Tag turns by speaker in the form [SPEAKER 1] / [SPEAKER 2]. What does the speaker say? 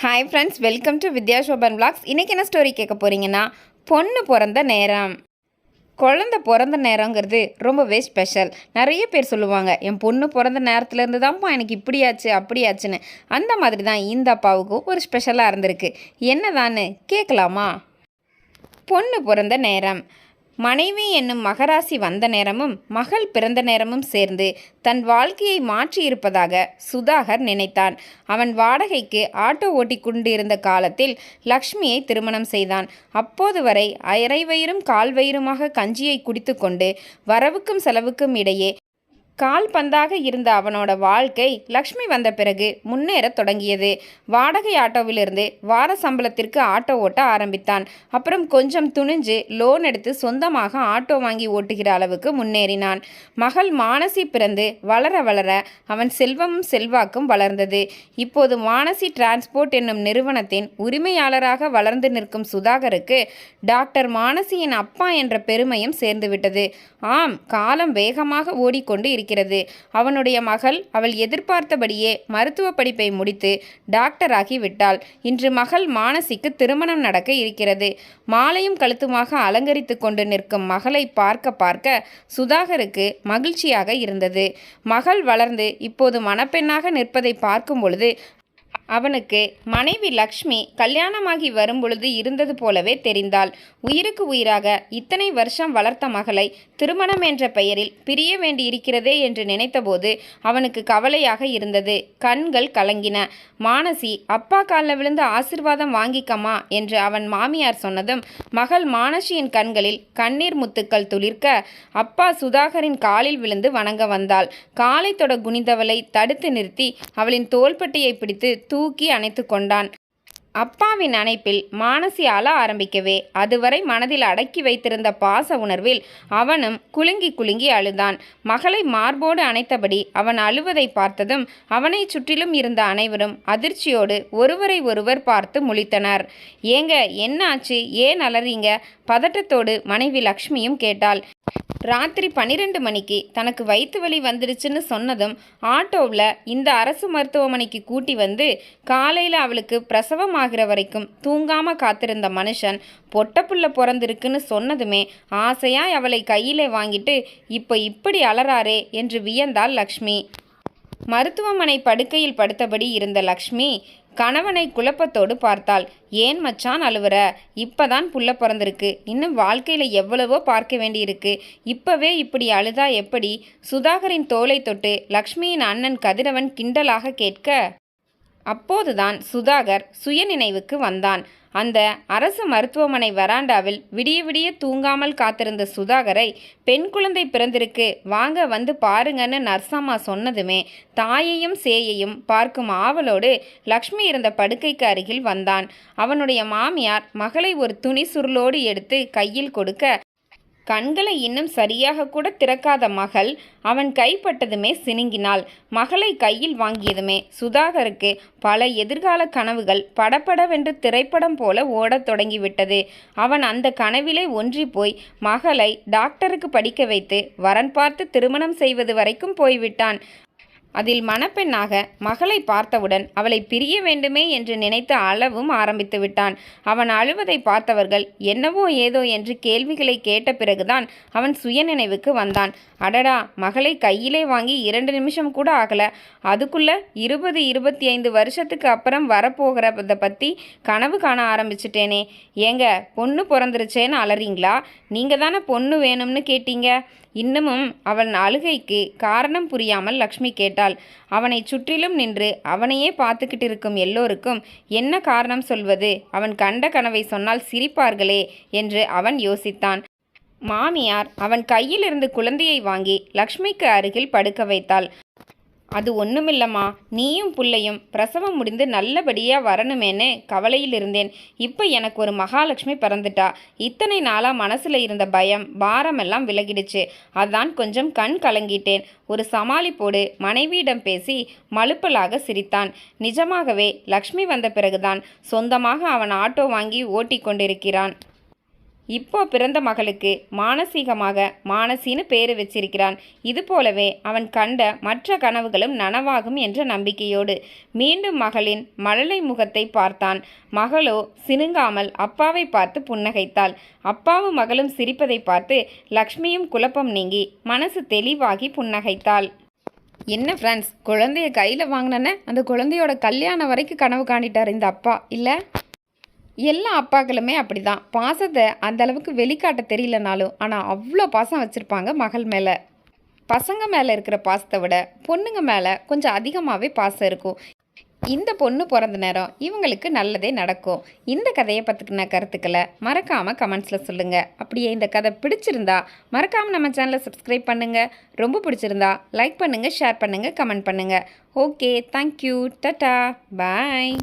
[SPEAKER 1] Hi friends welcome to Vidya Sobhan blogs இன்றைக்கி என்ன story கேட்க போகிறீங்கன்னா பொண்ணு பிறந்த நேரம். குழந்த பிறந்த நேரங்கிறது ரொம்பவே ஸ்பெஷல் நிறைய பேர் சொல்லுவாங்க என் பொண்ணு பிறந்த நேரத்துலேருந்து தான்ப்பா எனக்கு இப்படியாச்சு அப்படியாச்சுன்னு. அந்த மாதிரி தான் இந்த அப்பாவுக்கும் ஒரு ஸ்பெஷலாக இருந்திருக்கு. என்னதான்னு கேட்கலாமா? பொண்ணு பிறந்த நேரம். மனைவி என்னும் மகராசி வந்த நேரமும் மகள் பிறந்த நேரமும் சேர்ந்து தன் வாழ்க்கையை மாற்றியிருப்பதாக சுதாகர் நினைத்தான். அவன் வாடகைக்கு ஆட்டோ ஓட்டி கொண்டிருந்த காலத்தில் லக்ஷ்மியை திருமணம் செய்தான். அப்போது வரை அரைவயிறும் கால்வயிறுமாக கால் வயிறுமாக கஞ்சியை குடித்துக்கொண்டு வரவுக்கும் செலவுக்கும் இடையே கால் பந்தாக இருந்த அவனோட வாழ்க்கை லக்ஷ்மி வந்த பிறகு முன்னேறத் தொடங்கியது. வாடகை ஆட்டோவிலிருந்து வார சம்பளத்திற்கு ஆட்டோ ஓட்ட ஆரம்பித்தான். அப்புறம் கொஞ்சம் துணிஞ்சு லோன் எடுத்து சொந்தமாக ஆட்டோ வாங்கி ஓட்டுகிற அளவுக்கு முன்னேறினான். மகள் மானசி பிறந்து வளர வளர அவன் செல்வமும் செல்வாக்கும் வளர்ந்தது. இப்போது மானசி டிரான்ஸ்போர்ட் என்னும் நிறுவனத்தின் உரிமையாளராக வளர்ந்து நிற்கும் சுதாகருக்கு டாக்டர் மானசியின் அப்பா என்ற பெருமையும் சேர்ந்துவிட்டது. ஆம் காலம் வேகமாக ஓடிக்கொண்டு இருக்கிறது. அவனுடைய மகள் அவள் எதிர்பார்த்தபடியே மருத்துவ படிப்பை முடித்து டாக்டராகி விட்டாள். இன்று மகள் மானசிக்கு திருமணம் நடக்க இருக்கிறது. மாலையும் கழுத்துமாக அலங்கரித்து கொண்டு நிற்கும் மகளை பார்க்க பார்க்க சுதாகருக்கு மகிழ்ச்சியாக இருந்தது. மகள் வளர்ந்து இப்போது மணப்பெண்ணாக நிற்பதை பார்க்கும் பொழுது அவனுக்கு மனைவி லக்ஷ்மி கல்யாணமாகி வரும்பொழுது இருந்தது போலவே தெரிந்தாள். உயிருக்கு உயிராக இத்தனை வருஷம் வளர்த்த மகளை திருமணம் என்ற பெயரில் பிரிய வேண்டியிருக்கிறதே என்று நினைத்தபோது அவனுக்கு கவலையாக இருந்தது. கண்கள் கலங்கின. மானசி அப்பா காலில் விழுந்து ஆசிர்வாதம் வாங்கிக்கமா என்று அவன் மாமியார் சொன்னதும் மகள் மானசியின் கண்களில் கண்ணீர் முத்துக்கள் துளிர்க்க அப்பா சுதாகரின் காலில் விழுந்து வணங்க வந்தாள். காலை தொட குனிந்தவளை தடுத்து நிறுத்தி அவளின் தோள்பட்டியை பிடித்து தூக்கி அணைத்து கொண்டான். அப்பாவின் அணைப்பில் மானசி அழ ஆரம்பிக்கவே அதுவரை மனதில் அடக்கி வைத்திருந்த பாச உணர்வில் அவனும் குலுங்கி குலுங்கி அழுதான். மகளை மார்போடு அணைத்தபடி அவன் அழுவதை பார்த்ததும் அவனை சுற்றிலும் இருந்த அனைவரும் அதிர்ச்சியோடு ஒருவரை ஒருவர் பார்த்து முழித்தனர். ஏங்க என்னாச்சு ஏன் அலறீங்க? பதட்டத்தோடு மனைவி லக்ஷ்மியும் கேட்டாள். ராத்திரி பன்னிரெண்டு மணிக்கு தனக்கு வயிற்று வலி வந்துடுச்சுன்னு சொன்னதும் ஆட்டோவில் இந்த அரசு மருத்துவமனைக்கு கூட்டி வந்து காலையில் அவளுக்கு பிரசவமாகிற வரைக்கும் தூங்காமல் காத்திருந்த மனுஷன் பொட்டப்புள்ள பிறந்திருக்குன்னு சொன்னதுமே ஆசையாக அவளை கையிலே வாங்கிட்டு இப்போ இப்படி அலறாரே என்று வியந்தாள் லக்ஷ்மி. மருத்துவமனை படுக்கையில் படுத்தபடி இருந்த லக்ஷ்மி கணவனை குழப்பத்தோடு பார்த்தாள். ஏன் மச்சான் அழுவுற? இப்பதான் புள்ள பிறந்திருக்கு. இன்னும் வாழ்க்கையில் எவ்வளவோ பார்க்க வேண்டியிருக்கு. இப்பவே இப்படி அழுதா எப்படி சுதாகரின் தோலை தொட்டு லக்ஷ்மியின் அண்ணன் கதிரவன் கிண்டலாக கேட்க அப்போதுதான் சுதாகர் சுயநினைவுக்கு வந்தான். அந்த அரசு மருத்துவமனை வராண்டாவில் விடிய விடிய தூங்காமல் காத்திருந்த சுதாகரை பெண் குழந்தை பிறந்திருக்கு வாங்க வந்து பாருங்கன்னு நர்சம்மா சொன்னதுமே தாயையும் சேயையும் பார்க்கும் ஆவலோடு லக்ஷ்மி இருந்த படுக்கைக்கு அருகில் வந்தான். அவனுடைய மாமியார் மகளை ஒரு துணி சுருளோடு எடுத்து கையில் கொடுக்க கண்களை இன்னும் சரியாக கூட திறக்காத மகள் அவன் கைப்பட்டதுமே சினுங்கினாள். மகளை கையில் வாங்கியதுமே சுதாகருக்கு பல எதிர்கால கனவுகள் படப்படவென்று திரைப்படம் போல ஓடத் தொடங்கிவிட்டது. அவன் அந்த கனவிலே ஒன்றி போய் மகளை டாக்டருக்கு படிக்க வைத்து வரன் பார்த்து திருமணம் செய்வது வரைக்கும் போய்விட்டான். அதில் மணப்பெண்ணாக மகளை பார்த்தவுடன் அவளை பிரிய வேண்டுமே என்று நினைத்து அளவும் ஆரம்பித்து விட்டான். அவன் அழுவதை பார்த்தவர்கள் என்னவோ ஏதோ என்று கேள்விகளை கேட்ட பிறகுதான் அவன் சுயநினைவுக்கு வந்தான். அடடா மகளை கையிலே வாங்கி இரண்டு நிமிஷம் கூட ஆகலை. அதுக்குள்ள இருபது இருபத்தி ஐந்து வருஷத்துக்கு அப்புறம் வரப்போகிறத பற்றி கனவு காண ஆரம்பிச்சிட்டேனே. ஏங்க பொண்ணு பிறந்துருச்சேன்னு அலறீங்களா? நீங்கள் தானே பொண்ணு வேணும்னு கேட்டீங்க. இன்னமும் அவன் அழுகைக்கு காரணம் புரியாமல் லக்ஷ்மி கேட்டாள். அவனை சுற்றிலும் நின்று அவனையே பார்த்துக்கிட்டு இருக்கும் எல்லோருக்கும் என்ன காரணம் சொல்வது? அவன் கண்ட கனவை சொன்னால் சிரிப்பார்களே என்று அவன் யோசித்தான். மாமியார் அவன் கையிலிருந்து குழந்தையை வாங்கி லக்ஷ்மிக்கு அருகில் படுக்க வைத்தாள். அது ஒன்றுமில்லம்மா நீயும் புள்ளையும் பிரசவம் முடிந்து நல்லபடியாக வரணுமேன்னு கவலையில் இருந்தேன். இப்போ எனக்கு ஒரு மகாலட்சுமி பிறந்துட்டா. இத்தனை நாளாக மனசில் இருந்த பயம் பாரமெல்லாம் விலகிடுச்சு. அதான் கொஞ்சம் கண் கலங்கிட்டேன். ஒரு சமாளிப்போடு மனைவியிடம் பேசி மழுப்பலாக சிரித்தான். நிஜமாகவே லக்ஷ்மி வந்த பிறகுதான் சொந்தமாக அவன் ஆட்டோ வாங்கி ஓட்டி கொண்டிருக்கிறான் இப்போ பிறந்த மகளுக்கு மானசீகமாக மானசின்னு பேரு வச்சிருக்கிறான். இது போலவே அவன் கண்ட மற்ற கனவுகளும் நனவாகும் என்ற நம்பிக்கையோடு மீண்டும் மகளின் மழலை முகத்தை பார்த்தான். மகளோ சினுங்காமல் அப்பாவை பார்த்து புன்னகைத்தாள். அப்பாவும் மகளும் சிரிப்பதை பார்த்து லக்ஷ்மியும் குழப்பம் நீங்கி மனசு தெளிவாகி புன்னகைத்தாள். என்ன ஃப்ரெண்ட்ஸ் குழந்தைய கையில் வாங்கினேன்னு அந்த குழந்தையோட கல்யாணம் வரைக்கும் கனவு காண்டிட்டார் இந்த அப்பா இல்லை? எல்லா அப்பாக்களுமே அப்படி தான் பாசத்தை அந்த அளவுக்கு வெளிக்காட்ட தெரியலனாலும் ஆனால் அவ்வளோ பாசம் வச்சுருப்பாங்க மகள் மேலே. பசங்க மேலே இருக்கிற பாசத்தை விட பொண்ணுங்க மேலே கொஞ்சம் அதிகமாகவே பாசம் இருக்கும். இந்த பொண்ணு பிறந்த நேரம் இவங்களுக்கு நல்லதே நடக்கும். இந்த கதையை பற்றின கருத்துக்களை மறக்காமல் கமெண்ட்ஸில் சொல்லுங்கள் அப்படியே இந்த கதை பிடிச்சிருந்தா மறக்காமல் நம்ம சேனலை சப்ஸ்கிரைப் பண்ணுங்கள் ரொம்ப பிடிச்சிருந்தா லைக் பண்ணுங்கள் ஷேர் பண்ணுங்கள் கமெண்ட் பண்ணுங்கள் ஓகே தேங்க்யூ டட்டா பாய்.